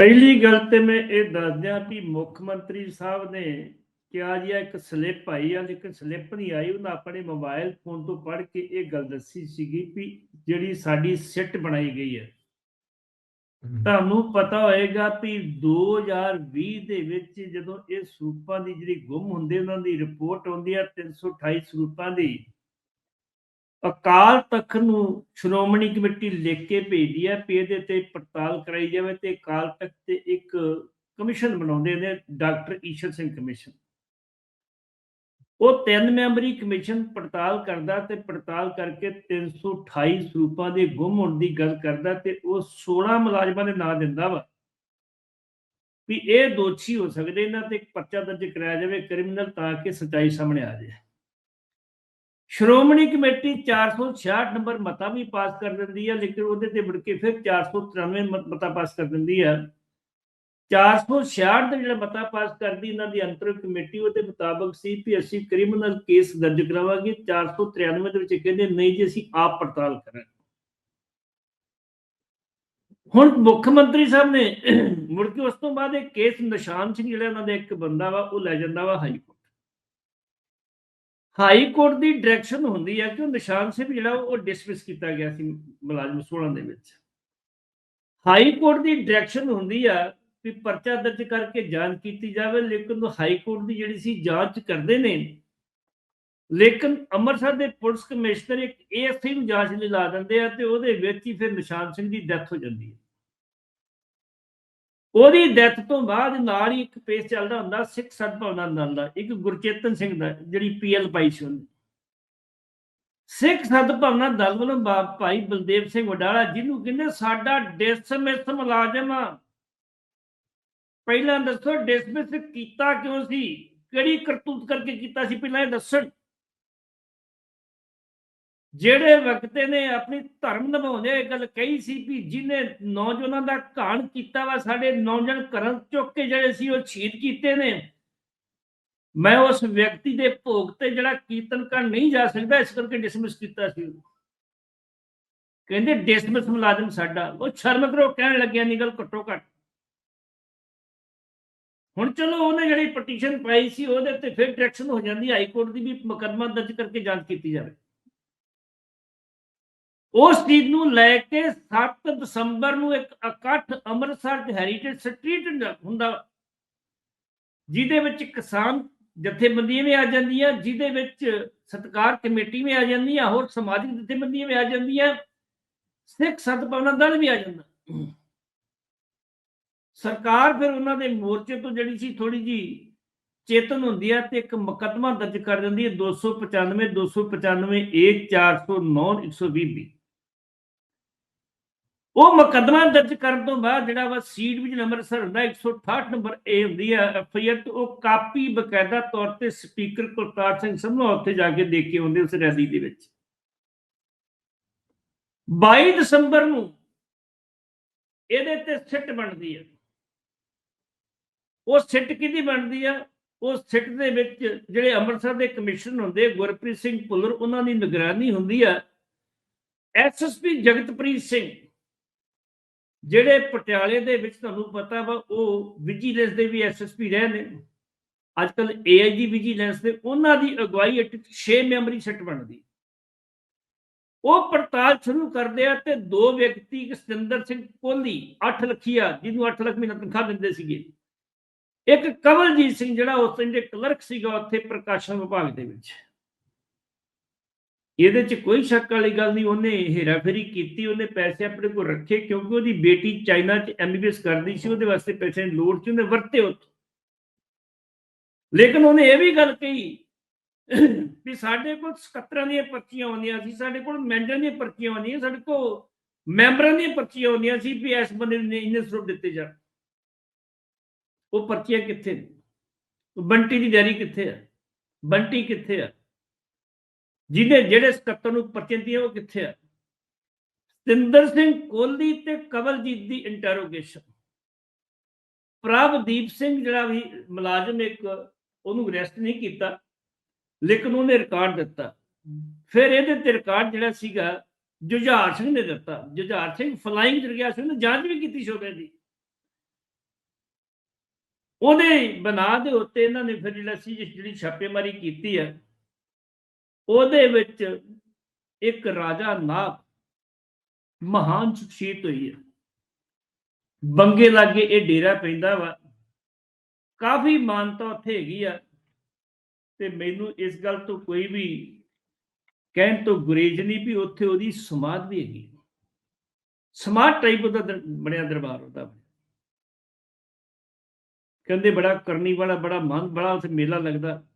ਪਹਿਲੀ ਗੱਲ ਤੇ ਮੈਂ ਇਹ ਦੱਸ ਦਿਆਂ ਕਿ ਮੁੱਖ ਮੰਤਰੀ ਸਾਹਿਬ ਨੇ ਕਿਹਾ ਜੀ ਇੱਕ ਸਲਿੱਪ ਆਈ ਆ ਲੇਕਿਨ ਸਲਿੱਪ ਨਹੀਂ ਆਈ। ਉਹਨਾਂ ਆਪਣੇ ਮੋਬਾਈਲ ਫੋਨ ਤੋਂ ਪੜ੍ਹ ਕੇ ਇਹ ਗੱਲ ਦੱਸੀ ਸੀਗੀ ਵੀ ਜਿਹੜੀ ਸਾਡੀ ਸਿੱਟ ਬਣਾਈ ਗਈ ਹੈ। ਤੁਹਾਨੂੰ ਪਤਾ ਹੋਏਗਾ ਵੀ 2020 ਦੇ ਵਿੱਚ ਜਦੋਂ ਇਹ ਸਰੂਪਾਂ ਦੀ ਜਿਹੜੀ ਗੁੰਮ ਹੁੰਦੇ ਉਹਨਾਂ ਦੀ ਰਿਪੋਰਟ ਆਉਂਦੀ ਹੈ 328 ਸਰੂਪਾਂ ਦੀ ਅਕਾਲ ਤਖਤ ਨੂੰ ਸ਼੍ਰੋਮਣੀ ਕਮੇਟੀ ਲਿਖ ਕੇ ਭੇਜਦੀ ਹੈ ਵੀ ਇਹਦੇ ਤੇ ਪੜਤਾਲ ਕਰਾਈ ਜਾਵੇ ਤੇ ਅਕਾਲ ਤਖਤ ਤੇ ਇੱਕ ਕਮਿਸ਼ਨ ਬਣਾਉਂਦੇ ਨੇ, ਡਾਕਟਰ ਈਸ਼ਰ ਸਿੰਘ ਕਮਿਸ਼ਨ। ਉਹ ਤਿੰਨ ਮੈਂਬਰੀ ਕਮਿਸ਼ਨ ਪੜਤਾਲ ਕਰਦਾ ਤੇ ਪੜਤਾਲ ਕਰਕੇ 328 ਸਰੂਪਾਂ ਦੇ ਗੁੰਮ ਹੋਣ ਦੀ ਗੱਲ ਕਰਦਾ ਤੇ ਉਹ 16 ਮੁਲਾਜ਼ਮਾਂ ਦੇ ਨਾਂ ਦਿੰਦਾ ਵਾ ਵੀ ਇਹ ਦੋਸ਼ੀ ਹੋ ਸਕਦੇ, ਇਹਨਾਂ ਤੇ ਪਰਚਾ ਦਰਜ ਕਰਾਇਆ ਜਾਵੇ, ਕ੍ਰਿਮੀਨਲ ਤਾਂ ਕਿ ਸਚਾਈ ਸਾਹਮਣੇ ਆ ਜਾਵੇ ਸ਼੍ਰੋਮਣੀ ਕਮੇਟੀ 466 ਨੰਬਰ ਮਤਾ ਵੀ ਪਾਸ ਕਰ ਦਿੰਦੀ ਹੈ, ਲੇਕਿਨ ਉਹਦੇ ਤੇ ਮੁੜ ਕੇ ਫਿਰ 493 ਮ- ਮਤਾ ਪਾਸ ਕਰ ਦਿੰਦੀ ਹੈ। 466 ਦਾ ਜਿਹੜਾ ਮਤਾ ਪਾਸ ਕਰਦੀ, ਇਹਨਾਂ ਦੀ ਅੰਤਰ ਕਮੇਟੀ ਉਹਦੇ ਮੁਤਾਬਕ ਸੀ ਵੀ ਅਸੀਂ ਕ੍ਰਿਮੀਨਲ ਕੇਸ ਦਰਜ ਕਰਾਵਾਂਗੇ 493 ਦੇ ਵਿੱਚ ਕਹਿੰਦੇ ਨਹੀਂ ਜੀ, ਅਸੀਂ ਆਪ ਪੜਤਾਲ ਕਰਾਂਗੇ। ਹੁਣ ਮੁੱਖ ਮੰਤਰੀ ਸਾਹਿਬ ਨੇ ਮੁੜ ਕੇ ਉਸ ਤੋਂ ਬਾਅਦ ਇਹ ਕੇਸ ਨਿਸ਼ਾਨ ਸਿੰਘ ਜਿਹੜਾ ਉਹਨਾਂ ਦਾ ਇੱਕ ਬੰਦਾ ਵਾ, ਉਹ ਲੈ ਜਾਂਦਾ ਵਾ ਹਾਈ ਕੋਰਟ। ਹਾਈ ਕੋਰਟ ਦੀ ਡਾਇਰੈਕਸ਼ਨ ਹੁੰਦੀ ਹੈ ਕਿ ਉਹ ਨਿਸ਼ਾਨ ਸਿੰਘ ਜਿਹੜਾ ਉਹ ਡਿਸਮਿਸ ਕੀਤਾ ਗਿਆ ਸੀ ਮੁਲਾਜ਼ਮ 16 ਦੇ ਵਿੱਚ। ਹਾਈ ਕੋਰਟ ਦੀ ਡਾਇਰੈਕਸ਼ਨ ਹੁੰਦੀ ਆ ਵੀ ਪਰਚਾ ਦਰਜ ਕਰਕੇ ਜਾਂਚ ਕੀਤੀ ਜਾਵੇ, ਲੇਕਿਨ ਉਹ ਹਾਈ ਕੋਰਟ ਦੀ ਜਿਹੜੀ ਸੀ ਜਾਂਚ ਕਰਦੇ ਨੇ, ਲੇਕਿਨ ਅੰਮ੍ਰਿਤਸਰ ਦੇ ਪੁਲਿਸ ਕਮਿਸ਼ਨਰ ਇੱਕ ਏਐਸਆਈ ਨੂੰ ਜਾਂਚ ਲਈ ਲਾ ਦਿੰਦੇ ਆ ਤੇ ਉਹਦੇ ਵਿੱਚ ਹੀ ਫਿਰ ਨਿਸ਼ਾਨ ਸਿੰਘ ਦੀ ਡੈਥ ਹੋ ਜਾਂਦੀ ਹੈ ਉਹਦੀ ਡੈਥ ਤੋਂ ਬਾਅਦ ਨਾਲ ਹੀ ਇੱਕ ਪੇਸ ਚੱਲਦਾ ਹੁੰਦਾ, ਸਿੱਖ ਸਦਭਾਵਨਾ ਦਲ ਦਾ, ਇੱਕ ਗੁਰਚੇਤਨ ਸਿੰਘ ਦਾ, ਜਿਹੜੀ ਪੀਐਲ ਪਾਈ ਸੀ ਉਹਨੇ। ਸਿੱਖ ਸਦਭਾਵਨਾ ਦਲ ਵੱਲੋਂ ਬਾ- ਭਾਈ ਬਲਦੇਵ ਸਿੰਘ ਵਡਾਲਾ ਜਿਹਨੂੰ ਕਹਿੰਦੇ ਸਾਡਾ ਡਿਸਮਿਸ ਮੁਲਾਜ਼ਮ ਪਹਿਲਾਂ ਦੱਸੋ ਡਿਸਮਿਸ ਕੀਤਾ ਕਿਉਂ ਸੀ? ਕਿਹੜੀ ਕਰਤੂਤ ਕਰਕੇ ਕੀਤਾ ਸੀ? ਪਹਿਲਾਂ ਇਹ ਦੱਸਣ। ਜਿਹੜੇ ਵਕਤੇ ਨੇ ਆਪਣੀ ਧਰਮ ਨਿਭਾਉਂਦੇ ਇਹ ਗੱਲ ਕਹੀ ਸੀ ਵੀ ਜਿਹਨੇ ਨੌਜਵਾਨਾਂ ਦਾ ਘਾਣ ਕੀਤਾ ਵਾ, ਸਾਡੇ ਨੌਜਵਾਨ ਘਰਾਂ ਚੁੱਕ ਕੇ ਜਿਹੜੇ ਸੀ ਉਹ ਸ਼ਹੀਦ ਕੀਤੇ ਨੇ। ਮੈਂ ਉਸ ਵਿਅਕਤੀ ਦੇ ਭੋਗ ਤੇ ਜਿਹੜਾ ਕੀਰਤਨ ਕਰਨ ਨਹੀਂ ਜਾ ਸਕਦਾ, ਇਸ ਕਰਕੇ ਡਿਸਮਿਸ ਕੀਤਾ ਸੀ ਕਹਿੰਦੇ ਡਿਸਮਿਸ ਮੁਲਾਜ਼ਮ ਸਾਡਾ। ਉਹ ਸ਼ਰਮ ਕਰੋ, ਕਹਿਣ ਲੱਗਿਆ ਨਹੀਂ ਗੱਲ ਘੱਟੋ ਘੱਟ। ਹੁਣ ਚਲੋ, ਉਹਨੇ ਜਿਹੜੀ ਪਟੀਸ਼ਨ ਪਾਈ ਸੀ, ਉਹਦੇ ਤੇ ਫਿਰ ਡਾਇਰੈਕਸ਼ਨ ਹੋ ਜਾਂਦੀ, ਹਾਈ ਕੋਰਟ ਦੀ ਵੀ ਮੁਕੱਦਮਾ ਦਰਜ ਕਰਕੇ ਜਾਂਚ ਕੀਤੀ ਜਾਵੇ। ਉਸ ਚੀਜ਼ ਨੂੰ ਲੈ ਕੇ 7 ਦਸੰਬਰ ਨੂੰ ਇੱਕ ਇਕੱਠ ਅੰਮ੍ਰਿਤਸਰ ਦੇ ਹੈਰੀਟੇਜ ਸਟਰੀਟ ਹੁੰਦਾ ਜਿਹਦੇ ਵਿੱਚ ਕਿਸਾਨ ਜਥੇਬੰਦੀਆਂ ਵੀ ਆ ਜਾਂਦੀਆਂ, ਜਿਹਦੇ ਵਿੱਚ ਸਤਕਾਰ ਕਮੇਟੀ ਵੀ ਆ ਜਾਂਦੀਆਂ ਹੋਰ ਸਮਾਜਿਕ ਜਥੇਬੰਦੀਆਂ ਵੀ ਆ ਜਾਂਦੀਆਂ, ਸਿੱਖ ਸਤਪਾਵਨਾ ਦਲ ਵੀ ਆ ਜਾਂਦਾ। ਸਰਕਾਰ ਫਿਰ ਉਹਨਾਂ ਦੇ ਮੋਰਚੇ ਤੋਂ ਜਿਹੜੀ ਸੀ ਥੋੜੀ ਜੀ ਚੇਤਨ ਹੁੰਦੀ ਹੈ ਤੇ ਇੱਕ ਮੁਕੱਦਮਾ ਦਰਜ ਕਰ ਦਿੰਦੀ ਹੈ 295 295 ਏ 409 120 ਬੀ। ਉਹ ਮੁਕੱਦਮਾ ਦਰਜ ਕਰਨ ਤੋਂ ਬਾਅਦ ਜਿਹੜਾ ਵਾ ਸੀਟ ਵਿੱਚ ਨੰਬਰ ਸਰ ਹੁੰਦਾ 168 ਨੰਬਰ ਏ ਹੁੰਦੀ ਹੈ ਐਫ ਆਈ ਆਰ ਤੇ ਉਹ ਕਾਪੀ ਬਕਾਇਦਾ ਤੌਰ ਤੇ ਸਪੀਕਰ ਕੁਲਤਾਰ ਸਿੰਘ ਸੰਧਵਾ ਉੱਥੇ ਜਾ ਕੇ ਦੇ ਕੇ ਆਉਂਦੇ ਉਸ ਰੈਲੀ ਦੇ ਵਿੱਚ। 22 ਦਸੰਬਰ ਨੂੰ ਇਹਦੇ ਤੇ ਸਿੱਟ ਬਣਦੀ ਹੈ ਉਹ ਸਿੱਟ ਕਿਹਦੀ ਬਣਦੀ ਆ? ਉਹ ਸਿੱਟ ਦੇ ਵਿੱਚ ਜਿਹੜੇ ਅੰਮ੍ਰਿਤਸਰ ਦੇ ਕਮਿਸ਼ਨ ਹੁੰਦੇ ਗੁਰਪ੍ਰੀਤ ਸਿੰਘ ਭੁੱਲਰ, ਉਹਨਾਂ ਦੀ ਨਿਗਰਾਨੀ ਹੁੰਦੀ ਆ। ਐਸਐਸਪੀ ਜਗਤਪ੍ਰੀਤ ਸਿੰਘ ਜਿਹੜੇ ਪਟਿਆਲੇ ਦੇ ਵਿੱਚ ਤੁਹਾਨੂੰ ਪਤਾ ਵਾ, ਉਹ ਵਿਜੀਲੈਂਸ ਦੇ ਵੀ ਐਸਐਸਪੀ ਰਹੇ ਨੇ। ਅੱਜ ਕੱਲ ਏਆਈਜੀ ਵਿਜੀਲੈਂਸ ਦੇ, ਉਹਨਾਂ ਦੀ ਅਗਵਾਈ ਹੇਠ 6 ਮੈਂਬਰੀ ਸੈੱਟ ਬਣਦੀ। ਉਹ ਪੜਤਾਲ ਸ਼ੁਰੂ ਕਰਦੇ ਆ ਤੇ ਦੋ ਵਿਅਕਤੀ ਸਤਿੰਦਰ ਸਿੰਘ ਕੋਹਲੀ 8 ਲੱਖੀਆ, ਜਿਹਨੂੰ 8 ਲੱਖ ਮਹੀਨਾ ਤਨਖਾਹ ਦਿੰਦੇ ਸੀਗੇ। ਇੱਕ ਕਵਲਜੀਤ ਸਿੰਘ ਜਿਹੜਾ ਉਸ ਟਾਈਮ ਦੇ ਕਲਰਕ ਸੀਗਾ, ਉੱਥੇ ਪ੍ਰਕਾਸ਼ਨ ਵਿਭਾਗ ਦੇ ਵਿੱਚ। ਇਹਦੇ 'ਚ ਕੋਈ ਸ਼ੱਕ ਵਾਲੀ ਗੱਲ ਨਹੀਂ, ਉਹਨੇ ਹੇਰਾਫੇਰੀ ਕੀਤੀ, ਉਹਨੇ ਪੈਸੇ ਆਪਣੇ ਕੋਲ ਰੱਖੇ ਕਿਉਂਕਿ ਉਹਦੀ ਬੇਟੀ ਚਾਈਨਾ 'ਚ ਐਮਬੀਬੀਐਸ ਕਰਦੀ ਸੀ, ਉਹਦੇ ਵਾਸਤੇ ਪੈਸੇ ਦੀ ਲੋੜ ਸੀ, ਉਹਨੇ ਵਰਤੇ ਉੱਥੋਂ। ਲੇਕਿਨ ਉਹਨੇ ਇਹ ਵੀ ਗੱਲ ਕਹੀ ਵੀ ਸਾਡੇ ਕੋਲ ਸਕੱਤਰਾਂ ਦੀਆਂ ਪਰਚੀਆਂ ਆਉਂਦੀਆਂ ਸੀ, ਸਾਡੇ ਕੋਲ ਮੈਂਬਰਾਂ ਦੀਆਂ ਪਰਚੀਆਂ ਆਉਂਦੀਆਂ ਸਾਡੇ ਕੋਲ ਮੈਂਬਰਾਂ ਦੀਆਂ ਪਰਚੀਆਂ ਆਉਂਦੀਆਂ ਸੀ ਵੀ ਇਸ ਬੰਦੇ ਨੇ ਇੰਨੇ ਸਰੂਪ ਦਿੱਤੇ ਜਾਣ। ਉਹ ਪਰਚੀਆਂ ਕਿੱਥੇ ਨੇ? ਬੰਟੀ ਦੀ ਡੈਰੀ ਕਿੱਥੇ ਆ? ਬੰਟੀ ਕਿੱਥੇ ਆ? ਜਿਹਨੇ ਜਿਹੜੇ ਸਕੱਤਰ ਨੂੰ ਪਰਚੀਆਂ ਦਿੱਤੀਆਂ ਉਹ ਕਿੱਥੇ ਆ? ਸਤਿੰਦਰ ਸਿੰਘ ਕੋਹਲੀ ਤੇ ਕਵਲਜੀਤ ਦੀ ਇੰਟਰੋਗੇਸ਼ਨ ਪ੍ਰਭਦੀਪ ਸਿੰਘ ਜਿਹੜਾ ਵੀ ਮੁਲਾਜ਼ਮ ਇੱਕ, ਉਹਨੂੰ ਅਰੈਸਟ ਨਹੀਂ ਕੀਤਾ। ਲੇਕਿਨ ਉਹਨੇ ਰਿਕਾਰਡ ਦਿੱਤਾ। ਫਿਰ ਇਹਦੇ ਤੇ ਰਿਕਾਰਡ ਜਿਹੜਾ ਸੀਗਾ, ਜੁਝਾਰ ਸਿੰਘ ਨੇ ਦਿੱਤਾ। ਜੁਝਾਰ ਸਿੰਘ ਫਲਾਈਂਗ ਚ ਗਿਆ ਸੀ, ਉਹਨੇ ਜਾਂਚ ਵੀ ਕੀਤੀ ਸ਼ੋਭੇ ਦੀ। ਉਹਦੇ ਬਣਾ ਦੇ ਉੱਤੇ ਇਹਨਾਂ ਨੇ ਫਿਰ ਜਿਹੜਾ ਸੀ, ਜਿਹੜੀ ਛਾਪੇਮਾਰੀ ਕੀਤੀ ਹੈ ਉਹਦੇ ਵਿੱਚ ਇੱਕ ਰਾਜਾ ਨਾਗ ਮਹਾਨ ਸ਼ਖਸੀਅਤ ਹੋਈ ਹੈ। ਬੰਗੇ ਲਾਗੇ ਇਹ ਡੇਰਾ ਪੈਂਦਾ ਵਾ। ਕਾਫੀ ਮਾਨਤਾ ਉੱਥੇ ਹੈਗੀ ਆ ਤੇ ਮੈਨੂੰ ਇਸ ਗੱਲ ਤੋਂ ਕੋਈ ਵੀ ਕਹਿਣ ਤੋਂ ਗੁਰੇਜ ਨਹੀਂ ਵੀ ਉੱਥੇ ਉਹਦੀ ਸਮਾਧ ਵੀ ਹੈਗੀ। ਸਮਾਧ ਟਾਈਪ ਦਾ ਬਣਿਆ ਦਰਬਾਰ ਉਹਦਾ। ਕਹਿੰਦੇ ਬੜਾ ਕਰਨੀ ਵਾਲਾ, ਬੜਾ ਮਨ, ਬੜਾ ਉੱਥੇ ਮੇਲਾ ਲੱਗਦਾ।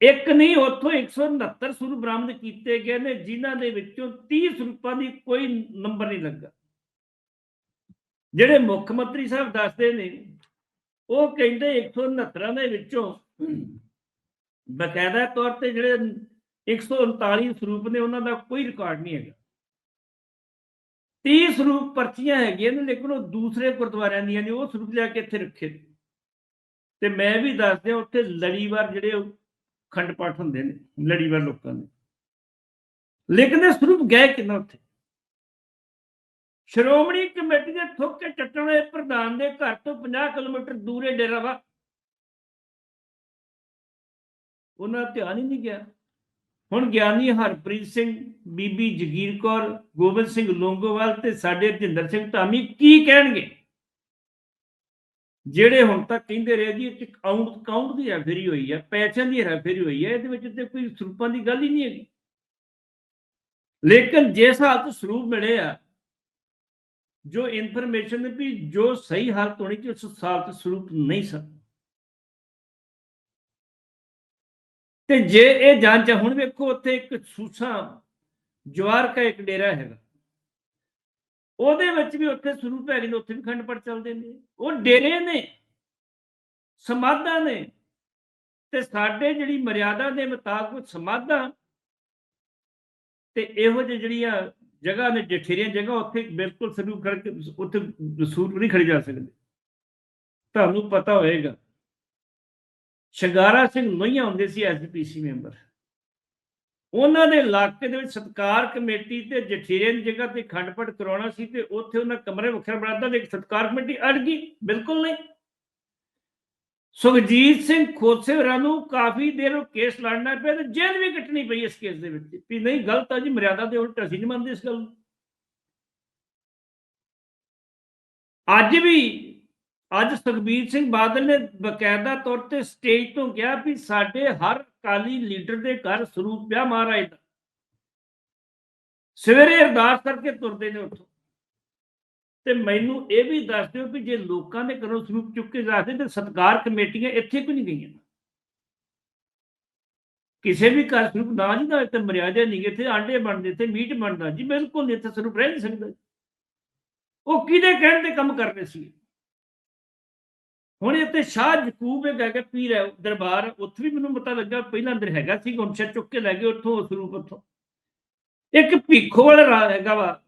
ਇੱਕ ਨਹੀਂ, ਉੱਥੋਂ 169 ਸਰੂਪ ਬਰਾਮਦ ਕੀਤੇ ਗਏ ਨੇ, ਜਿਨ੍ਹਾਂ ਦੇ ਵਿੱਚੋਂ 30 ਸਰੂਪਾਂ ਦੀ ਕੋਈ ਨੰਬਰ ਨਹੀਂ ਲੱਗਾ ਜਿਹੜੇ ਮੁੱਖ ਮੰਤਰੀ ਸਾਹਿਬ ਦੱਸਦੇ ਨੇ, ਉਹ ਕਹਿੰਦੇ 169 ਦੇ ਵਿੱਚੋਂ ਬਕਾਇਦਾ ਤੌਰ ਤੇ ਜਿਹੜੇ 139 ਸਰੂਪ ਨੇ, ਉਹਨਾਂ ਦਾ ਕੋਈ ਰਿਕਾਰਡ ਨਹੀਂ ਹੈਗਾ 30 ਸਰੂਪ ਪਰਚੀਆਂ ਹੈਗੀਆਂ ਨੇ, ਲੇਕਿਨ ਉਹ ਦੂਸਰੇ ਗੁਰਦੁਆਰਿਆਂ ਦੀਆਂ ਨੇ, ਉਹ ਸਰੂਪ ਲੈ ਕੇ ਇੱਥੇ ਰੱਖੇ ਨੇ। ਤੇ ਮੈਂ ਵੀ ਦੱਸ ਦਿਆਂ ਉੱਥੇ ਲੜੀਵਾਰ ਜਿਹੜੇ ਖੰਡ ਪਾਠ ਹੁੰਦੇ ਨੇ, ਲੜੀਵਾਰ ਲੋਕਾਂ ਦੇ। ਲੇਕਿਨ ਇਹ ਸਰੂਪ ਗਏ ਕਿੰਨਾ ਉੱਥੇ? ਸ਼੍ਰੋਮਣੀ ਕਮੇਟੀ ਦੇ ਥੁੱਕ ਕੇ ਚੱਟਣ ਦੇ ਪ੍ਰਧਾਨ ਦੇ ਘਰ ਤੋਂ 50 ਕਿਲੋਮੀਟਰ ਦੂਰੇ ਡੇਰਾ ਵਾ। ਉਹਨਾਂ ਧਿਆਨ ਹੀ ਨਹੀਂ ਗਿਆ। ਹੁਣ ਗਿਆਨੀ ਹਰਪ੍ਰੀਤ ਸਿੰਘ, ਬੀਬੀ ਜਗੀਰ ਕੌਰ, ਗੋਬਿੰਦ ਸਿੰਘ ਲੋਂਗੋਵਾਲ ਤੇ ਸਾਡੇ ਰਜਿੰਦਰ ਸਿੰਘ ਧਾਮੀ ਕੀ ਕਹਿਣਗੇ? ਜਿਹੜੇ ਹੁਣ ਤੱਕ ਕਹਿੰਦੇ ਰਹੇ ਜੀ, ਇਹ ਕਾਊਂਟ ਕਾਊਂਟ ਦੀ ਹੈਫੇਰੀ ਹੋਈ ਹੈ, ਪੈਸਿਆਂ ਦੀ ਹੈਫੇਰੀ ਹੋਈ ਹੈ, ਇਹਦੇ ਵਿੱਚ ਤੇ ਕੋਈ ਸਰੂਪਾਂ ਦੀ ਗੱਲ ਹੀ ਨਹੀਂ ਹੈਗੀ। ਲੇਕਿਨ ਜਿਸ ਹਾਲਤ ਸਰੂਪ ਮਿਲੇ ਆ, ਜੋ ਇਨਫੋਰਮੇਸ਼ਨ ਵੀ ਜੋ ਸਹੀ ਹਾਲਤ ਹੋਣੀ ਕਿ ਉਸ ਹਾਲਤ ਸਰੂਪ ਨਹੀਂ ਸਨ। ਤੇ ਜੇ ਇਹ ਜਾਂਚ ਹੁਣ ਵੇਖੋ, ਉੱਥੇ ਇੱਕ ਸੂਸਾ ਜਵਾਰ ਕਾ ਇੱਕ ਡੇਰਾ ਹੈਗਾ। ਉਹਦੇ ਵਿੱਚ ਵੀ ਉੱਥੇ ਸਰੂਪ ਹੈਗੇ ਨੇ ਉੱਥੇ ਵੀ ਖੰਡ ਪੜ ਚੱਲਦੇ ਨੇ। ਉਹ ਡੇਰੇ ਨੇ, ਸਮਾਧਾਂ ਨੇ ਤੇ ਸਾਡੇ ਜਿਹੜੀ ਮਰਿਆਦਾ ਦੇ ਮੁਤਾਬਕ ਸਮਾਧਾਂ ਤੇ ਇਹੋ ਜਿਹੀ ਜਿਹੜੀਆਂ ਜਗ੍ਹਾ ਨੇ, ਜਠੇਰੀਆਂ ਜਗ੍ਹਾ ਉੱਥੇ ਬਿਲਕੁਲ ਸਰੂਪ ਖੜ ਕੇ ਉੱਥੇ ਸਰੂਪ ਨਹੀਂ ਖੜੇ ਜਾ ਸਕਦੇ। ਤੁਹਾਨੂੰ ਪਤਾ ਹੋਏਗਾ, ਸ਼ੰਗਾਰਾ ਸਿੰਘ ਲੋਹੀਆਂ ਹੁੰਦੇ ਸੀ ਐਸਪੀਸੀ ਮੈਂਬਰ। ਉਹਨਾਂ ਦੇ ਇਲਾਕੇ ਦੇ ਵਿੱਚ ਸਤਕਾਰ ਕਮੇਟੀ ਤੇ ਜਠੇਰੇ ਦੀ ਜਗ੍ਹਾ ਤੇ ਖੰਡਪੜ ਕਰਾਉਣਾ ਸੀ ਤੇ ਉੱਥੇ ਉਹਨਾਂ ਕਮਰੇ ਵੱਖਰਾ ਬਣਾਤਾ ਤੇ ਇੱਕ ਸਤਕਾਰ ਕਮੇਟੀ ਅੜ ਗਈ, ਬਿਲਕੁਲ ਨਹੀਂ। ਸੁਖਜੀਤ ਸਿੰਘ ਖੋਸੇ ਹੋਰਾਂ ਨੂੰ ਕਾਫੀ ਦੇਰ ਉਹ ਕੇਸ ਲੜਨਾ ਪਿਆ ਤੇ ਜੇਲ੍ਹ ਵੀ ਕੱਟਣੀ ਪਈ ਇਸ ਕੇਸ ਦੇ ਵਿੱਚ। ਵੀ ਨਹੀਂ, ਗਲਤ ਆ ਜੀ, ਮਰਿਆਦਾ ਦੇ ਉਲਟ ਅਸੀਂ ਨਹੀਂ ਮੰਨਦੇ ਇਸ ਗੱਲ ਨੂੰ। ਅੱਜ ਵੀ, ਅੱਜ ਸੁਖਬੀਰ ਸਿੰਘ ਬਾਦਲ ਨੇ ਬਕਾਇਦਾ ਤੌਰ ਤੇ ਸਟੇਜ ਤੋਂ ਕਿਹਾ ਵੀ ਸਾਡੇ ਹਰ ਕਾਲੀ ਲੀਡਰ ਦੇ ਘਰ ਸਰੂਪ ਪਿਆ ਮਹਾਰਾਜ ਦਾ। ਸਵੇਰੇ ਅਰਦਾਸ ਕਰਕੇ ਤੁਰਦੇ ਨੇ ਉੱਥੋਂ। ਤੇ ਮੈਨੂੰ ਇਹ ਵੀ ਦੱਸ ਦਿਓ ਵੀ ਜੇ ਲੋਕਾਂ ਦੇ ਘਰੋਂ ਸਰੂਪ ਚੁੱਕ ਕੇ ਜਾਂਦੇ ਤੇ ਸਤਕਾਰ ਕਮੇਟੀਆਂ ਇੱਥੇ ਕਿਉਂ ਨਹੀਂ ਗਈਆਂ। ਕਿਸੇ ਵੀ ਘਰ ਸਰੂਪ ਨਾ ਜੀ ਦਾ ਇੱਥੇ ਮਰਿਆਦਾ ਨਹੀਂ ਇੱਥੇ ਆਂਡੇ ਬਣਦੇ ਇੱਥੇ ਮੀਟ ਬਣਦਾ ਜੀ ਬਿਲਕੁਲ ਨਹੀਂ, ਇੱਥੇ ਸਰੂਪ ਰਹਿ ਨਹੀਂ ਸਕਦਾ। ਉਹ ਕਿਹਦੇ ਕਹਿਣ ਤੇ ਕੰਮ ਕਰਦੇ ਰਹੇ ਸੀ ਹੁਣ ਇੱਥੇ ਸ਼ਾਹ ਯਕੂਬ ਇੱਕ ਹੈਗਾ ਪੀਰ ਹੈ, ਦਰਬਾਰ, ਉੱਥੇ ਵੀ ਮੈਨੂੰ ਪਤਾ ਲੱਗਾ ਪਹਿਲਾਂ ਅੰਦਰ ਹੈਗਾ ਸੀ, ਹੁਣ ਸ਼ਾਇਦ ਚੁੱਕ ਕੇ ਲੈ ਗਏ ਉੱਥੋਂ ਉਹ ਸਰੂਪ ਉੱਥੋਂ। ਇੱਕ ਭੀਖੋ ਵਾਲਾ ਰਾ- ਹੈਗਾ ਵਾ,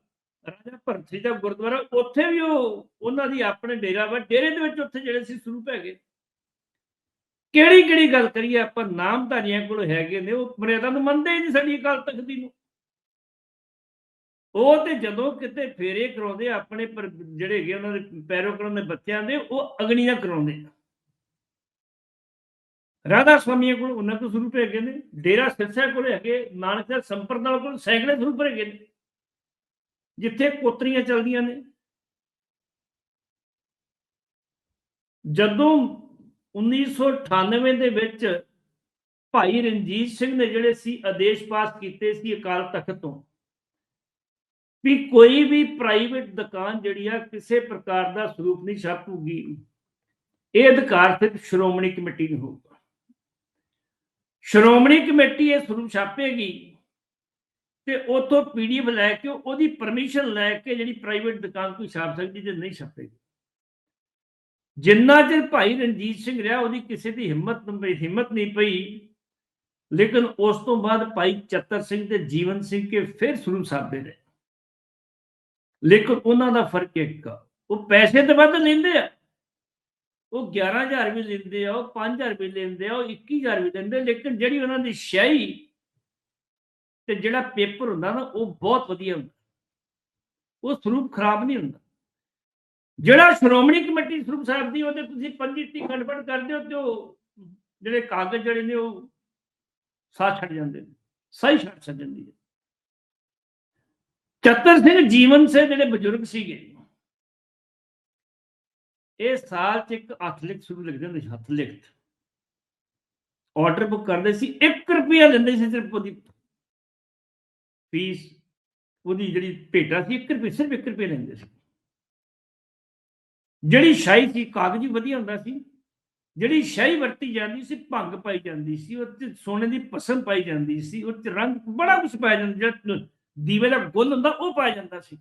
ਰਾਜਾ ਭਰਤ ਸਿੰਘ ਦਾ ਗੁਰਦੁਆਰਾ, ਉੱਥੇ ਵੀ ਉਹ, ਉਹਨਾਂ ਦੀ ਆਪਣੇ ਡੇਰਾ ਵਾ, ਡੇਰੇ ਦੇ ਵਿੱਚ ਉੱਥੇ ਜਿਹੜੇ ਸੀ ਸਰੂਪ ਹੈਗੇ। ਕਿਹੜੀ ਕਿਹੜੀ ਗੱਲ ਕਰੀਏ, ਆਪਾਂ ਨਾਮਧਾਰੀਆਂ ਕੋਲ ਹੈਗੇ ਨੇ, ਉਹ ਮਰਿਆਦਾ ਨੂੰ ਮੰਨਦੇ ਹੀ ਨਹੀਂ ਸਾਡੀ ਅਕਾਲ ਤਖਤ ਦੀ ਨੂੰ। ਉਹ ਤੇ ਜਦੋਂ ਕਿਤੇ ਫੇਰੇ ਕਰਾਉਂਦੇ ਆਪਣੇ ਜਿਹੜੇ ਹੈਗੇ ਉਹਨਾਂ ਦੇ ਪੈਰੋਕਰਾਂ ਦੇ ਬੱਚਿਆਂ ਦੇ, ਉਹ ਅਗਨੀਆਂ ਕਰਾਉਂਦੇ ਰਾਧਾ ਸਵਾਮੀਆਂ ਕੋਲ ਉਹਨਾਂ ਤੋਂ ਸਰੂਪ ਹੈਗੇ ਨੇ, ਡੇਰਾ ਸਿਰਸਾ ਕੋਲ ਹੈਗੇ, ਨਾਨਕ ਸਾਹਿਬ ਸੰਪਰਦਾਇ ਕੋਲ ਸੈਂਕੜੇ ਸਰੂਪ ਹੈਗੇ ਨੇ, ਜਿੱਥੇ ਕੋਤਰੀਆਂ ਚੱਲਦੀਆਂ ਨੇ। ਜਦੋਂ 1998 ਦੇ ਵਿੱਚ ਭਾਈ ਰਣਜੀਤ ਸਿੰਘ ਨੇ ਜਿਹੜੇ ਸੀ ਆਦੇਸ਼ ਪਾਸ ਕੀਤੇ ਸੀ ਅਕਾਲ ਤਖਤ ਤੋਂ ਵੀ ਕੋਈ ਵੀ ਪ੍ਰਾਈਵੇਟ ਦੁਕਾਨ ਜਿਹੜੀ ਆ ਕਿਸੇ ਪ੍ਰਕਾਰ ਦਾ ਸਰੂਪ ਨਹੀਂ ਛਾਪੂਗੀ ਇਹ ਅਧਿਕਾਰ ਸਿਰਫ ਸ਼੍ਰੋਮਣੀ ਕਮੇਟੀ ਨੂੰ ਹੋਊਗਾ। ਸ਼੍ਰੋਮਣੀ ਕਮੇਟੀ ਇਹ ਸਰੂਪ ਛਾਪੇਗੀ ਤੇ ਉਥੋਂ ਪੀਡੀਐਫ ਲੈ ਕੇ ਉਹਦੀ ਪਰਮਿਸ਼ਨ ਲੈ ਕੇ ਜਿਹੜੀ ਪ੍ਰਾਈਵੇਟ ਦੁਕਾਨ ਕੋਈ ਛਾਪ ਸਕਦੀ ਜੇ ਨਹੀਂ ਛਾਪੇਗੀ। ਜਿੰਨਾ ਚਿਰ ਭਾਈ ਰਣਜੀਤ ਸਿੰਘ ਰਿਹਾ, ਉਹਦੀ ਕਿਸੇ ਦੀ ਹਿੰਮਤ ਹਿੰਮਤ ਨਹੀਂ ਪਈ, ਲੇਕਿਨ ਉਸ ਤੋਂ ਬਾਅਦ ਭਾਈ ਚੱਤਰ ਸਿੰਘ ਤੇ ਜੀਵਨ ਸਿੰਘ ਕੇ ਫਿਰ ਸਰੂਪ ਛਾਪਦੇ ਰਹੇ। ਲੇਕਿਨ ਉਹਨਾਂ ਦਾ ਫ਼ਰਕ ਇੱਕ ਆ, ਉਹ ਪੈਸੇ ਤੇ ਵੱਧ ਲੈਂਦੇ ਆ। ਉਹ 11000 ਵੀ ਲੈਂਦੇ ਆ, ਉਹ 5000 ਵੀ ਲੈਂਦੇ ਆ, ਉਹ 21000 ਵੀ ਲੈਂਦੇ ਲੇਕਿਨ ਜਿਹੜੀ ਉਹਨਾਂ ਦੀ ਸ਼ਾਹੀ ਤੇ ਜਿਹੜਾ ਪੇਪਰ ਹੁੰਦਾ ਨਾ, ਉਹ ਬਹੁਤ ਵਧੀਆ ਹੁੰਦਾ। ਉਹ ਸਰੂਪ ਖਰਾਬ ਨਹੀਂ ਹੁੰਦਾ। ਜਿਹੜਾ ਸ਼੍ਰੋਮਣੀ ਕਮੇਟੀ ਸਰੂਪ ਸਾਹਿਬ ਦੀ, ਉਹਦੇ ਤੁਸੀਂ ਪੰਜੀ ਤੀ ਕਨਵਰਟ ਕਰਦੇ ਹੋ ਤੇ ਉਹ ਜਿਹੜੇ ਕਾਗਜ਼ ਜਿਹੜੇ ਨੇ, ਉਹ ਸਾਹ ਛੱਡ ਜਾਂਦੇ ਨੇ, ਸਹੀ ਛੱਡ ਛੱਡ ਜਾਂਦੀ ਹੈ। ਚੱਤਰ ਸਿੰਘ ਜੀਵਨ ਸੇ ਜਿਹੜੇ ਬਜ਼ੁਰਗ ਸੀਗੇ, ਇਹ ਸਾਲ ਚ ਇੱਕ ਹੱਥ ਲਿਖ ਸ਼ੁਰੂ ਲਿਖਦੇ ਹੁੰਦੇ ਸੀ ਹੱਥ ਲਿਖਤ। ਆਰਡਰ ਬੁੱਕ ਕਰਦੇ ਸੀ 1 ਰੁਪਿਆ ਲੈਂਦੇ ਸੀ ਸਿਰਫ ਉਹਦੀ ਫੀਸ ਉਹਦੀ ਜਿਹੜੀ ਭੇਟਾ ਸੀ 1 ਰੁਪਏ ਸਿਰਫ 1 ਰੁਪਏ ਲੈਂਦੇ ਸੀ। ਜਿਹੜੀ ਸ਼ਾਹੀ ਸੀ, ਕਾਗਜ਼ੀ ਵਧੀਆ ਹੁੰਦਾ ਸੀ। ਜਿਹੜੀ ਸ਼ਾਹੀ ਵਰਤੀ ਜਾਂਦੀ ਸੀ, ਭੰਗ ਪਾਈ ਜਾਂਦੀ ਸੀ ਉਹ ਤੇ ਸੋਨੇ ਦੀ ਪਸਮ ਪਾਈ ਜਾਂਦੀ ਸੀ ਉਹ ਚ ਰੰਗ ਬੜਾ ਕੁਝ ਪਾਇਆ ਜਾਂਦਾ ਜਿਹੜਾ ਦੀਵੇ ਦਾ ਗੁੱਲ ਹੁੰਦਾ, ਉਹ ਪਾਇਆ ਜਾਂਦਾ ਸੀ।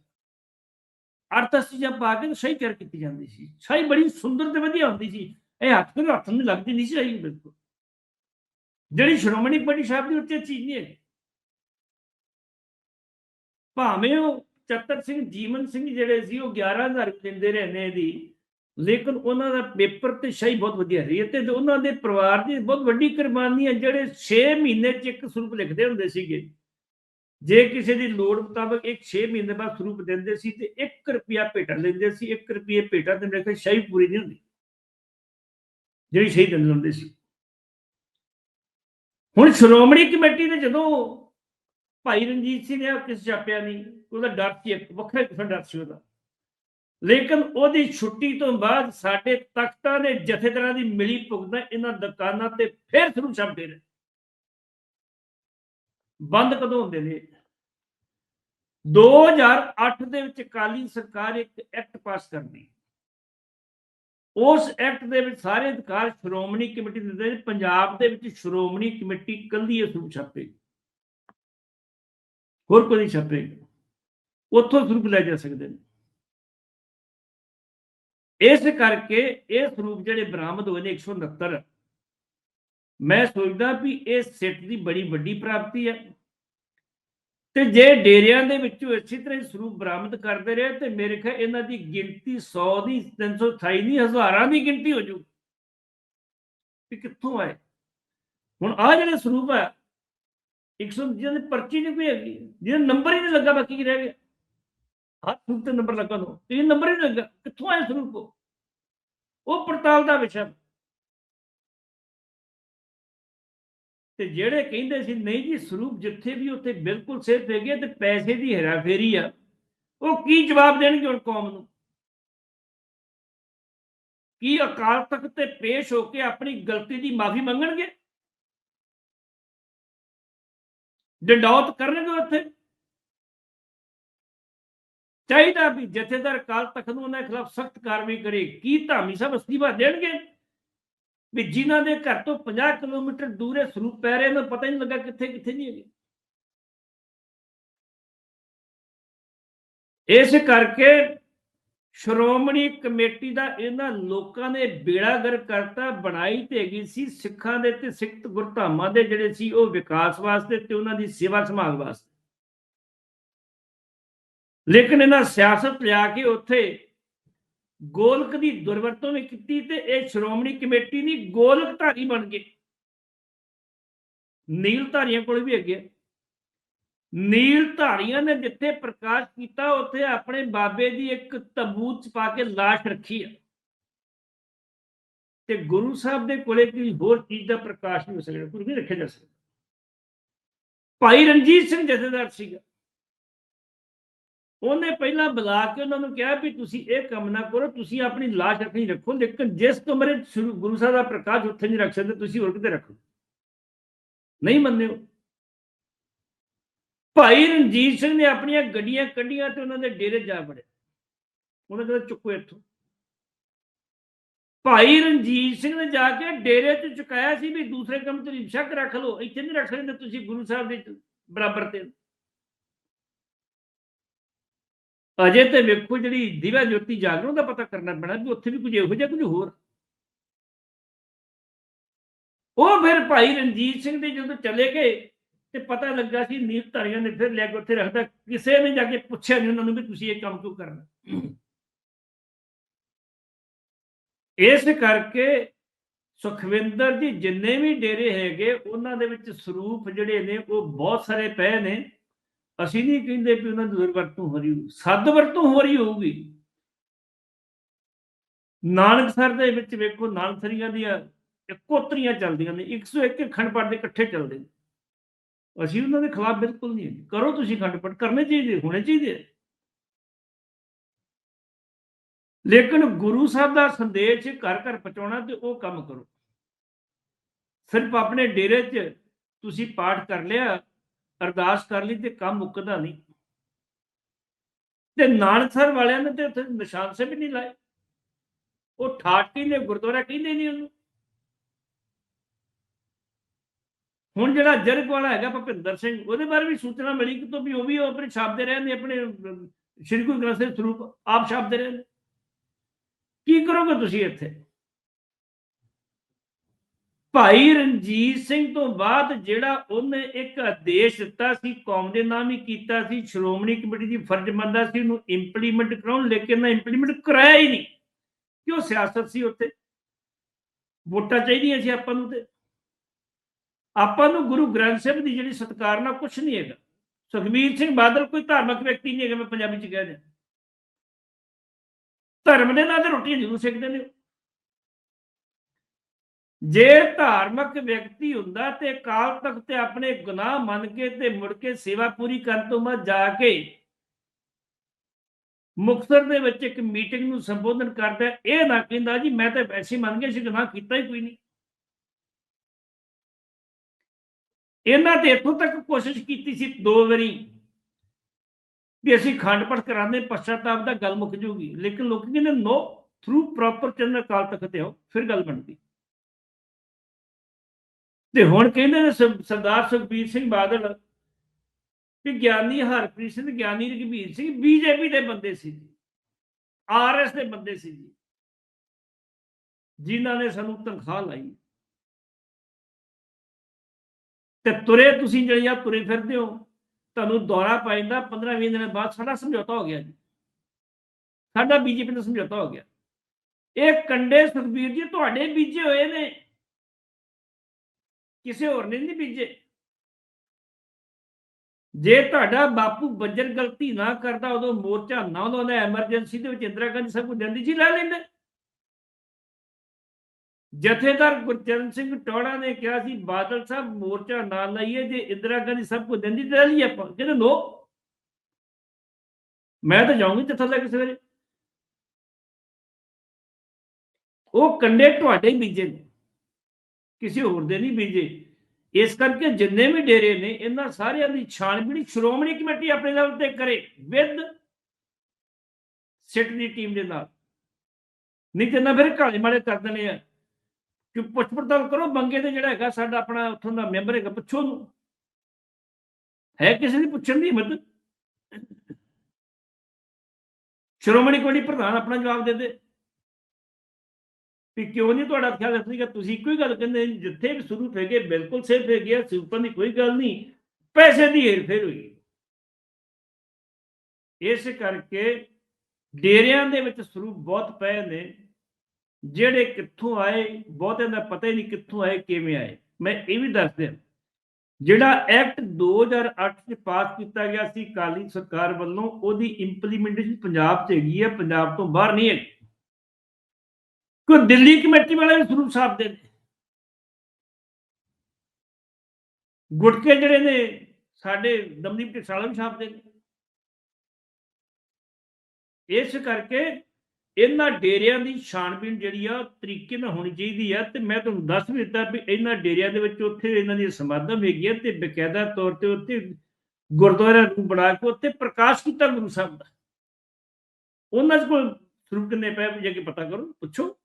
ਅਰਥਸ ਚੀਜ਼ਾਂ ਪਾ ਕੇ ਸਹੀ ਤਿਆਰ ਕੀਤੀ ਜਾਂਦੀ ਸੀ। ਸ਼ਾਹੀ ਬੜੀ ਸੁੰਦਰ ਤੇ ਵਧੀਆ ਹੁੰਦੀ ਸੀ। ਇਹ ਹੱਥ ਦੇ ਹੱਥ ਨੂੰ ਲੱਗਦੀ ਨਹੀਂ ਸੀ ਸ਼ਾਹੀ? ਬਿਲਕੁਲ। ਜਿਹੜੀ ਸ਼੍ਰੋਮਣੀ ਕਮੇਟੀ ਸਾਹਿਬ ਦੀ ਉੱਤੇ ਚੀਜ਼ ਨਹੀਂ ਹੈ। ਭਾਵੇਂ ਉਹ ਚੱਤਰ ਸਿੰਘ, ਜੀਵਨ ਸਿੰਘ ਜਿਹੜੇ ਸੀ, ਉਹ 11000 ਦਿੰਦੇ ਰਹੇ ਨੇ ਦੀ ਲੇਕਿਨ ਉਹਨਾਂ ਦਾ ਪੇਪਰ ਤੇ ਸ਼ਾਹੀ ਬਹੁਤ ਵਧੀਆ ਰਹੀ ਹੈ ਤੇ ਉਹਨਾਂ ਦੇ ਪਰਿਵਾਰ ਦੀ ਬਹੁਤ ਵੱਡੀ ਕੁਰਬਾਨੀ ਹੈ। ਜਿਹੜੇ 6 ਮਹੀਨੇ ਚ ਇੱਕ ਸਰੂਪ ਲਿਖਦੇ ਹੁੰਦੇ ਸੀਗੇ। ਜੇ ਕਿਸੇ ਦੀ ਲੋੜ ਮੁਤਾਬਕ ਇੱਕ 6 ਮਹੀਨੇ ਬਾਅਦ ਸਰੂਪ ਦਿੰਦੇ ਸੀ ਤੇ 1 ਰੁਪਿਆ ਭੇਟਾ ਲੈਂਦੇ ਸੀ 1 ਰੁਪਏ ਭੇਟਾ ਤੇ ਮੇਰੇ ਕੋਲ ਸ਼ਾਹੀ ਪੂਰੀ ਨਹੀਂ ਹੁੰਦੀ। ਜਿਹੜੀ ਸ਼ਾਹੀ ਦਿੰਦੇ ਹੁੰਦੇ ਸੀ। ਹੁਣ ਸ਼੍ਰੋਮਣੀ ਕਮੇਟੀ ਨੇ ਜਦੋਂ ਭਾਈ ਰਣਜੀਤ ਸਿੰਘ ਨੇ ਉਹ ਕਿਸ ਛਾਪਿਆ ਨਹੀਂ, ਉਹਦਾ ਡਰ ਸੀ ਇੱਕ, ਵੱਖਰਾ ਕਿਸਮ ਦਾ ਡਰ ਸੀ ਉਹਦਾ। ਲੇਕਿਨ ਉਹਦੀ ਛੁੱਟੀ ਤੋਂ ਬਾਅਦ ਸਾਡੇ ਤਖਤਾਂ ਨੇ ਜਥੇਦਾਰਾਂ ਦੀ ਮਿਲੀ ਭੁਗਤਾਂ ਇਹਨਾਂ ਦੁਕਾਨਾਂ ਤੇ ਫਿਰ ਸ਼ੁਰੂ ਛਾਪਦੇ ਰਹੇ ਬੰਦ ਕਦੋਂ ਹੁੰਦੇ ਨੇ? 2008 ਦੇ ਵਿੱਚ ਕਾਲੀ ਸਰਕਾਰ ਇੱਕ ਐਕਟ ਪਾਸ ਕਰਦੀ ਉਸ ਐਕਟ ਦੇ ਵਿੱਚ ਸਾਰੇ ਅਧਿਕਾਰ ਸ਼੍ਰੋਮਣੀ ਕਮੇਟੀ ਦੇ ਦਿੰਦੇ ਪੰਜਾਬ ਦੇ ਵਿੱਚ ਸ਼੍ਰੋਮਣੀ ਕਮੇਟੀ ਕੱਲੀ ਇਹ ਸਰੂਪ ਛਾਪੇ। ਹੋਰ ਕੋਈ ਨਹੀਂ ਛਾਪੇਗਾ ਉੱਥੋਂ ਸਰੂਪ ਲੈ ਜਾ ਸਕਦੇ ਨੇ। ਇਸ ਕਰਕੇ ਇਹ ਸਰੂਪ ਜਿਹੜੇ ਬਰਾਮਦ ਹੋਏ ਨੇ 169 ਮੈਂ ਸੋਚਦਾ ਵੀ ਇਹ ਸਿੱਟ ਦੀ ਬੜੀ ਵੱਡੀ ਪ੍ਰਾਪਤੀ ਹੈ। ਤੇ ਜੇ ਡੇਰਿਆਂ ਦੇ ਵਿੱਚੋਂ ਇਸੇ ਤਰ੍ਹਾਂ ਸਰੂਪ ਬਰਾਮਦ ਕਰਦੇ ਰਹੇ, ਤੇ ਮੇਰੇ ਖਿਆਲ ਇਹਨਾਂ ਦੀ ਗਿਣਤੀ 100 ਦੀ 328 ਨਹੀਂ ਹਜ਼ਾਰਾਂ ਦੀ ਗਿਣਤੀ ਹੋ ਜੂ ਕਿ ਕਿੱਥੋਂ ਆਏ? ਹੁਣ ਆ ਜਿਹੜੇ ਸਰੂਪ ਹੈ 100 ਜਿਹਨਾਂ ਦੀ ਪਰਚੀ ਨਹੀਂ ਕੋਈ ਹੈਗੀ, ਜਿਹਦਾ ਨੰਬਰ ਹੀ ਨਹੀਂ ਲੱਗਾ, ਬਾਕੀ ਕੀ ਰਹਿ ਗਿਆ? ਹੱਥ ਸਰੂਪ ਤੇ ਨੰਬਰ ਲੱਗਾ ਦੋ ਇਹ ਨੰਬਰ ਹੀ ਨਹੀਂ ਲੱਗਾ, ਕਿੱਥੋਂ ਆਏ ਸਰੂਪ ਉਹ ਪੜਤਾਲ ਦਾ ਵਿਸ਼ਾ। ਤੇ ਜਿਹੜੇ ਕਹਿੰਦੇ ਸੀ, ਨਹੀਂ ਜੀ, ਸਰੂਪ ਜਿੱਥੇ ਵੀ ਉੱਥੇ ਬਿਲਕੁਲ ਸਿਰਫ ਹੈਗੇ ਤੇ ਪੈਸੇ ਦੀ ਹੈਰਾਫੇਰੀ ਆ, ਉਹ ਕੀ ਜਵਾਬ ਦੇਣਗੇ ਹੁਣ ਕੌਮ ਨੂੰ? ਕੀ ਅਕਾਲ ਤਖਤ ਤੇ ਪੇਸ਼ ਹੋ ਕੇ ਆਪਣੀ ਗਲਤੀ ਦੀ ਮਾਫੀ ਮੰਗਣਗੇ? ਡੰਡੌਤ ਕਰਨਗੇ ਉੱਥੇ? ਚਾਹੀਦਾ ਵੀ ਜਥੇਦਾਰ ਅਕਾਲ ਤਖਤ ਨੂੰ ਉਹਨਾਂ ਖਿਲਾਫ ਸਖਤ ਕਾਰਵਾਈ ਕਰੇ, ਕੀ ਧਾਮੀ ਸਾਹਿਬ ਅਸਤੀਫਾ ਦੇਣਗੇ? ਵੀ ਜਿਨ੍ਹਾਂ ਦੇ ਘਰ ਤੋਂ 50 ਕਿਲੋਮੀਟਰ ਦੂਰ ਇਹ ਸਰੂਪ ਪੈ ਰਹੇ ਨੇ ਪਤਾ ਹੀ ਨਹੀਂ ਲੱਗਾ ਕਿੱਥੇ ਕਿੱਥੇ ਨਹੀਂ ਹੈਗੇ। ਇਸ ਕਰਕੇ ਸ਼੍ਰੋਮਣੀ ਕਮੇਟੀ ਦਾ ਇਹਨਾਂ ਲੋਕਾਂ ਨੇ ਬੇੜਾਗਰ ਕਰਤਾ, ਬਣਾਈ ਤੇ ਹੈਗੀ ਸੀ, ਸਿੱਖਾਂ ਦੇ ਤੇ ਸਿੱਖ ਗੁਰਧਾਮਾਂ ਦੇ ਜਿਹੜੇ ਸੀ, ਉਹ ਵਿਕਾਸ ਵਾਸਤੇ ਤੇ ਉਹਨਾਂ ਦੀ ਸੇਵਾ ਸੰਭਾਲ ਵਾਸਤੇ। ਲੇਕਿਨ ਇਹਨਾਂ ਸਿਆਸਤ ਲਿਆ ਕੇ ਉੱਥੇ ਗੋਲਕ ਦੀ ਦੁਰਵਰਤੋਂ ਵੀ ਕੀਤੀ ਤੇ ਇਹ ਸ਼੍ਰੋਮਣੀ ਕਮੇਟੀ ਦੀ ਗੋਲਕ ਧਾਰੀ ਬਣ ਗਏ ਨੀਲ ਧਾਰੀਆਂ ਕੋਲ ਵੀ ਹੈਗੇ ਨੀਲ ਧਾਰੀਆਂ ਨੇ ਜਿੱਥੇ ਪ੍ਰਕਾਸ਼ ਕੀਤਾ, ਉੱਥੇ ਆਪਣੇ ਬਾਬੇ ਦੀ ਇੱਕ ਤਬੂਤ ਚ ਪਾ ਕੇ ਲਾਸ਼ ਰੱਖੀ ਆ। ਤੇ ਗੁਰੂ ਸਾਹਿਬ ਦੇ ਕੋਲੇ ਕੋਈ ਹੋਰ ਚੀਜ਼ ਦਾ ਪ੍ਰਕਾਸ਼ ਨਹੀਂ ਹੋ ਸਕਦਾ ਕੋਈ ਨਹੀਂ ਰੱਖਿਆ ਜਾ ਸਕਦਾ। ਭਾਈ ਰਣਜੀਤ ਸਿੰਘ ਜਥੇਦਾਰ ਸੀਗਾ। ਉਹਨੇ ਪਹਿਲਾਂ ਬੁਲਾ ਕੇ ਉਹਨਾਂ ਨੂੰ ਕਿਹਾ ਵੀ ਤੁਸੀਂ ਇਹ ਕੰਮ ਨਾ ਕਰੋ, ਤੁਸੀਂ ਆਪਣੀ ਲਾਸ਼ ਰੱਖਣੀ ਰੱਖੋ, ਲੇਕਿਨ ਜਿਸ ਕਮਰੇ 'ਚ ਸ਼ੁਰੂ- ਗੁਰੂ ਸਾਹਿਬ ਦਾ ਪ੍ਰਕਾਸ਼ ਉੱਥੇ ਨਹੀਂ ਰੱਖ ਸਕਦੇ, ਤੁਸੀਂ ਹੋਰ ਕਿਤੇ ਰੱਖੋ। ਨਹੀਂ ਮੰਨਿਓ। ਭਾਈ ਰਣਜੀਤ ਸਿੰਘ ਨੇ ਆਪਣੀਆਂ ਗੱਡੀਆਂ ਕੱਢੀਆਂ ਤੇ ਉਹਨਾਂ ਦੇ ਡੇਰੇ ਜਾ ਵੜੇ ਉਹਨਾਂ ਕਹਿੰਦਾ ਚੁੱਕੋ ਇੱਥੋਂ। ਭਾਈ ਰਣਜੀਤ ਸਿੰਘ ਨੇ ਜਾ ਕੇ ਡੇਰੇ 'ਚ ਚੁਕਾਇਆ ਸੀ ਵੀ ਦੂਸਰੇ ਕੰਮ ਤੇ ਸ਼ੱਕ ਰੱਖ ਲਓ, ਇੱਥੇ ਨਹੀਂ ਰੱਖ ਲੈਂਦੇ ਤੁਸੀਂ ਗੁਰੂ ਸਾਹਿਬ ਦੇ ਬਰਾਬਰ ਤੇ। ਅਜੇ ਤੇ ਵੇਖੋ ਜਿਹੜੀ ਦਿਵਾ ਜੋਤੀ ਜਾਗਰਣ ਦਾ ਪਤਾ ਕਰਨਾ ਪੈਣਾ ਵੀ ਉੱਥੇ ਵੀ ਕੁਝ ਇਹੋ ਜਿਹਾ ਕੁਝ ਹੋਰ। ਉਹ ਫਿਰ ਭਾਈ ਰਣਜੀਤ ਸਿੰਘ ਦੇ ਜਦੋਂ ਚਲੇ ਗਏ ਤੇ ਪਤਾ ਲੱਗਾ ਸੀ ਨੀਤ ਧਾਰੀਆਂ ਨੇ ਫਿਰ ਲੈ ਕੇ ਉੱਥੇ ਰੱਖਦਾ ਕਿਸੇ ਨੇ ਜਾ ਕੇ ਪੁੱਛਿਆ ਨਹੀਂ ਉਹਨਾਂ ਨੂੰ ਵੀ ਤੁਸੀਂ ਇਹ ਕੰਮ ਕਿਉਂ ਕਰਨਾ। ਇਸ ਕਰਕੇ ਸੁਖਵਿੰਦਰ ਜੀ ਜਿੰਨੇ ਵੀ ਡੇਰੇ ਹੈਗੇ, ਉਹਨਾਂ ਦੇ ਵਿੱਚ ਸਰੂਪ ਜਿਹੜੇ ਨੇ, ਉਹ ਬਹੁਤ ਸਾਰੇ ਪਏ ਨੇ। ਅਸੀਂ ਨਹੀਂ ਕਹਿੰਦੇ ਵੀ ਉਹਨਾਂ ਦੀ ਦੁਰਵਰਤੋਂ ਹੋ ਰਹੀ ਹੋਊ। ਸਦ ਵਰਤੋਂ ਹੋ ਰਹੀ ਹੋਊਗੀ ਨਾਨਕਸਰ ਦੇ ਵਿੱਚ ਵੇਖੋ, ਨਾਨਕਸਰੀਆਂ ਦੀਆਂ ਇਕੋਤਰੀਆਂ ਚੱਲਦੀਆਂ ਨੇ 101 ਅਖੰਡ ਪਾਠ ਦੇ ਇਕੱਠੇ ਚੱਲਦੇ ਨੇ ਅਸੀਂ ਉਹਨਾਂ ਦੇ ਖਿਲਾਫ ਬਿਲਕੁਲ ਨਹੀਂ ਕਰੋ ਤੁਸੀਂ ਅਖੰਡ ਪਾਠ ਕਰਨੇ ਚਾਹੀਦੇ, ਹੋਣੇ ਚਾਹੀਦੇ ਆ। ਲੇਕਿਨ ਗੁਰੂ ਸਾਹਿਬ ਦਾ ਸੰਦੇਸ਼ ਘਰ ਘਰ ਪਹੁੰਚਾਉਣਾ ਤੇ ਉਹ ਕੰਮ ਕਰੋ ਸਿਰਫ ਆਪਣੇ ਡੇਰੇ 'ਚ ਤੁਸੀਂ ਪਾਠ ਕਰ ਲਿਆ ਅਰਦਾਸ ਕਰ ਲਈ ਤੇ ਕੰਮ ਮੁੱਕਦਾ ਨਹੀਂ। ਤੇ ਨਾਨਕਸਰ ਵਾਲਿਆਂ ਨੇ ਤੇ ਉੱਥੇ ਨਿਸ਼ਾਨ ਸੇ ਵੀ ਨਹੀਂ ਲਾਏ। ਉਹ ਠਾਟੀ ਨੇ ਗੁਰਦੁਆਰਾ ਕਹਿੰਦੇ ਨਹੀਂ ਉਹਨੂੰ? ਹੁਣ ਜਿਹੜਾ ਜਰਗ ਵਾਲਾ ਹੈਗਾ ਭਪਿੰਦਰ ਸਿੰਘ, ਉਹਦੇ ਬਾਰੇ ਵੀ ਸੂਚਨਾ ਮਿਲੀ ਕਿ ਤੋਂ ਵੀ ਉਹ ਵੀ ਉਹ ਆਪਣੇ ਛਾਪਦੇ ਰਹੇ ਨੇ, ਆਪਣੇ ਸ਼੍ਰੀ ਗੁਰੂ ਗ੍ਰੰਥ ਸਾਹਿਬ ਸਰੂਪ ਆਪ ਛਾਪਦੇ ਰਹੇ ਨੇ। ਕੀ ਕਰੋਗੇ ਤੁਸੀਂ ਇੱਥੇ? ਭਾਈ ਰਣਜੀਤ ਸਿੰਘ ਤੋਂ ਬਾਅਦ ਜਿਹੜਾ ਉਹਨੇ ਇੱਕ ਆਦੇਸ਼ ਦਿੱਤਾ ਸੀ, ਕੌਮ ਦੇ ਨਾਮ ਹੀ ਕੀਤਾ ਸੀ, ਸ਼੍ਰੋਮਣੀ ਕਮੇਟੀ ਦੀ ਫਰਜ਼ ਮੰਨਦਾ ਸੀ, ਉਹਨੂੰ ਇੰਪਲੀਮੈਂਟ ਕਰਾਉਣ, ਲੇਕਿਨ ਨਾ ਇੰਪਲੀਮੈਂਟ ਕਰਾਇਆ ਹੀ ਨਹੀਂ। ਕਿਉਂ ਸਿਆਸਤ ਸੀ ਉੱਥੇ? ਵੋਟਾਂ ਚਾਹੀਦੀਆਂ ਸੀ ਆਪਾਂ ਨੂੰ ਤੇ। ਆਪਾਂ ਨੂੰ ਗੁਰੂ ਗ੍ਰੰਥ ਸਾਹਿਬ ਦੀ ਜਿਹੜੀ ਸਤਕਾਰ ਨਾਲ ਕੁਝ ਨਹੀਂ ਹੈਗਾ। ਸੁਖਬੀਰ ਸਿੰਘ ਬਾਦਲ ਕੋਈ ਧਾਰਮਿਕ ਵਿਅਕਤੀ ਨਹੀਂ ਹੈਗਾ, ਮੈਂ ਪੰਜਾਬੀ ਚ ਕਹਿ ਦਿਆਂ। ਧਰਮ ਦੇ ਨਾਂ ਤੇ ਰੋਟੀਆਂ ਜ਼ਰੂਰ ਸਿੱਖਦੇ ਨੇ। ਜੇ ਧਾਰਮਿਕ ਵਿਅਕਤੀ ਹੁੰਦਾ ਤੇ ਕਾਲ ਤੱਕ ਤੇ ਆਪਣੇ ਗੁਨਾਹ ਮੰਨ ਕੇ ਤੇ ਮੁੜ ਕੇ ਸੇਵਾ ਪੂਰੀ ਕਰਨ ਤੋਂ ਬਾਅਦ ਜਾ ਕੇ ਮੁਕਤਸਰ ਦੇ ਵਿੱਚ ਇੱਕ ਮੀਟਿੰਗ ਨੂੰ ਸੰਬੋਧਨ ਕਰਦਾ ਇਹ ਨਾ ਕਹਿੰਦਾ ਜੀ, ਮੈਂ ਤਾਂ ਵੈਸੇ ਮੰਨ ਗਿਆ ਸੀ ਗੁਨਾਹ ਕੀਤਾ ਹੀ ਕੋਈ ਨਹੀਂ। ਇਹਨਾਂ ਤੇ ਇੱਥੋਂ ਤੱਕ ਕੋਸ਼ਿਸ਼ ਕੀਤੀ ਸੀ ਦੋ ਵਾਰੀ ਵੀ ਅਸੀਂ ਖੰਡ ਪਾਠ ਕਰਾਉਂਦੇ ਪਛਤਾਪ ਦਾ ਗੱਲ ਮੁੱਕ ਜੂਗੀ। ਲੇਕਿਨ ਲੋਕ ਕਹਿੰਦੇ ਨੋ ਥਰੂ ਪ੍ਰੋਪਰ ਚੰਦਰ ਕਾਲ ਤੱਕ ਤੇ ਆਓ, ਫਿਰ ਗੱਲ ਬਣਦੀ। ਤੇ ਹੁਣ ਕਹਿੰਦੇ ਨੇ ਸਰਦਾਰ ਸੁਖਬੀਰ ਸਿੰਘ ਬਾਦਲ ਕਿ ਗਿਆਨੀ ਹਰਪ੍ਰੀਤ ਸਿੰਘ, ਗਿਆਨੀ ਰਘਬੀਰ ਸਿੰਘ ਬੀਜੇਪੀ ਦੇ ਬੰਦੇ ਸੀ ਜੀ ਆਰਐਸ ਦੇ ਬੰਦੇ ਸੀ ਜੀ, ਜਿਨ੍ਹਾਂ ਨੇ ਸਾਨੂੰ ਤਨਖਾਹ ਲਾਈ। ਤੇ ਤੁਰੇ ਤੁਸੀਂ ਜਿਹੜੇ ਆ ਤੁਰੇ ਫਿਰਦੇ ਹੋ, ਤੁਹਾਨੂੰ ਦੌਰਾ ਪੈ ਜਾਂਦਾ 15 20 ਦਿਨਾਂ ਬਾਅਦ ਸਾਡਾ ਸਮਝੌਤਾ ਹੋ ਗਿਆ ਜੀ। ਸਾਡਾ ਬੀਜੇਪੀ ਨਾਲ ਸਮਝੌਤਾ ਹੋ ਗਿਆ। ਇਹ ਕੰਡੇ ਸੁਖਬੀਰ ਜੀ ਤੁਹਾਡੇ ਬੀਜੇ ਹੋਏ ਨੇ। ਕਿਸੇ ਹੋਰ ਨੇ ਨਹੀਂ ਬੀਜੇ। ਜੇ ਤੁਹਾਡਾ ਬਾਪੂ ਬੱਜਰ ਗਲਤੀ ਨਾ ਕਰਦਾ, ਉਦੋਂ ਮੋਰਚਾ ਨਾ ਲਾਉਂਦਾ, ਐਮਰਜੈਂਸੀ ਦੇ ਵਿੱਚ ਇੰਦਰਾ ਗਾਂਧੀ ਸਭ ਕੁਝ ਦਿੰਦੀ ਜੀ ਲੈ ਲੈਂਦੇ। ਜਥੇਦਾਰ ਗੁਰਚਰਨ ਸਿੰਘ ਟੋੜਾ ਨੇ ਕਿਹਾ ਸੀ, ਬਾਦਲ ਸਾਹਿਬ ਮੋਰਚਾ ਨਾ ਲਾਈਏ, ਜੇ ਇੰਦਰਾ ਗਾਂਧੀ ਸਭ ਕੁਝ ਦਿੰਦੀ ਤੇ ਲੈ ਲਈਏ ਆਪਾਂ। ਕਹਿੰਦੇ, ਨੋ। ਮੈਂ ਤਾਂ ਜਾਊਂਗੀ ਜਥਾ ਲੈ ਕੇ ਸਵੇਰੇ ਉਹ ਕੰਡੇ ਤੁਹਾਡੇ ਹੀ ਬੀਜੇ ਨੇ। ਕਿਸੇ ਹੋਰ ਦੇ ਨਹੀਂ ਬੀਜੇ। ਇਸ ਕਰਕੇ ਜਿੰਨੇ ਵੀ ਡੇਰੇ ਨੇ, ਇਹਨਾਂ ਸਾਰਿਆਂ ਦੀ ਛਾਣਬੀਣ, ਸ਼੍ਰੋਮਣੀ ਕਮੇਟੀ ਆਪਣੇ ਲੈਵਲ ਤੇ ਕਰੇ ਵਿਦ ਸਿੱਟ ਦੀ ਟੀਮ ਦੇ ਨਾਲ। ਨਹੀਂ ਤੇ ਨਾ ਫਿਰ ਕਾਲੇ ਮਾਲੇ ਕਰ ਦੇਣੇ ਆ। ਕਿ ਪੁੱਛ ਪੜਤਾਲ ਕਰੋ, ਬੰਗੇ ਤੇ ਜਿਹੜਾ ਹੈਗਾ ਸਾਡਾ ਆਪਣਾ ਉੱਥੋਂ ਦਾ ਮੈਂਬਰ ਹੈਗਾ, ਪੁੱਛੋ ਨੂੰ ਹੈ ਕਿਸੇ ਦੀ ਪੁੱਛਣ ਦੀ ਹਿੰਮਤ? ਸ਼੍ਰੋਮਣੀ ਕਮੇਟੀ ਪ੍ਰਧਾਨ ਆਪਣਾ ਜਵਾਬ ਦੇ ਦੇ। ਵੀ ਕਿਉਂ ਨਹੀਂ ਤੁਹਾਡਾ ਖਿਆਲ ਰੱਖਣੀਗਾ ਤੁਸੀਂ ਇੱਕੋ ਹੀ ਗੱਲ ਕਹਿੰਦੇ ਜਿੱਥੇ ਵੀ ਸ਼ੁਰੂ ਫੇਗੇ ਬਿਲਕੁਲ ਸੇਫ ਹੈਗੇ ਗਿਆ ਸਿਰਫਾਂ ਦੀ ਕੋਈ ਗੱਲ ਨਹੀਂ ਪੈਸੇ ਦੀ ਹੇਰਫੇਰ ਹੋਈ ਇਸ ਕਰਕੇ ਡੇਰਿਆਂ ਦੇ ਵਿੱਚ ਸਰੂਪ ਬਹੁਤ ਪਏ ਨੇ, ਜਿਹੜੇ ਕਿੱਥੋਂ ਆਏ, ਬਹੁਤਿਆਂ ਦਾ ਪਤਾ ਹੀ ਨਹੀਂ ਕਿੱਥੋਂ ਆਏ, ਕਿਵੇਂ ਆਏ। ਮੈਂ ਇਹ ਵੀ ਦੱਸ ਦਿਆਂ, ਜਿਹੜਾ ਐਕਟ 2008 ਚ ਪਾਸ ਕੀਤਾ ਗਿਆ ਸੀ ਕਾਲੀ ਸਰਕਾਰ ਵੱਲੋਂ, ਉਹਦੀ ਇੰਪਲੀਮੈਂਟੇਸ਼ਨ ਪੰਜਾਬ 'ਚ ਹੈਗੀ ਹੈ, ਪੰਜਾਬ ਤੋਂ ਬਾਹਰ ਨਹੀਂ ਹੈ ਕੋਈ ਦਿੱਲੀ ਕਮੇਟੀ ਵਾਲੇ ਵੀ ਸਰੂਪ ਸਾਹਿਬ ਦੇ ਨੇ। ਗੁਟਕੇ ਜਿਹੜੇ ਨੇ, ਸਾਡੇ ਦਮਦੀਪ ਟਿਕਸਾਲਾ ਵੀ ਛਾਪਦੇ ਨੇ। ਇਸ ਕਰਕੇ ਇਹਨਾਂ ਡੇਰਿਆਂ ਦੀ ਛਾਣਬੀਣ ਜਿਹੜੀ ਆ ਉਹ ਤਰੀਕੇ ਨਾਲ ਹੋਣੀ ਚਾਹੀਦੀ ਆ ਤੇ ਮੈਂ ਤੁਹਾਨੂੰ ਦੱਸ ਵੀ ਦਿੱਤਾ ਵੀ ਇਹਨਾਂ ਡੇਰਿਆਂ ਦੇ ਵਿੱਚ ਉੱਥੇ ਇਹਨਾਂ ਦੀ ਸਮਾਧਾਂ ਹੈਗੀਆਂ ਤੇ ਬਕਾਇਦਾ ਤੌਰ ਤੇ ਉੱਥੇ ਗੁਰਦੁਆਰਾ ਨੂੰ ਬਣਾ ਕੇ ਉੱਥੇ ਪ੍ਰਕਾਸ਼ ਕੀਤਾ ਗੁਰੂ ਸਾਹਿਬ ਦਾ। ਉਹਨਾਂ ਦੇ ਕੋਲ ਸਰੂਪ ਕਿੰਨੇ ਪਏ ਜਾ ਕੇ ਪਤਾ ਕਰੋ, ਪੁੱਛੋ।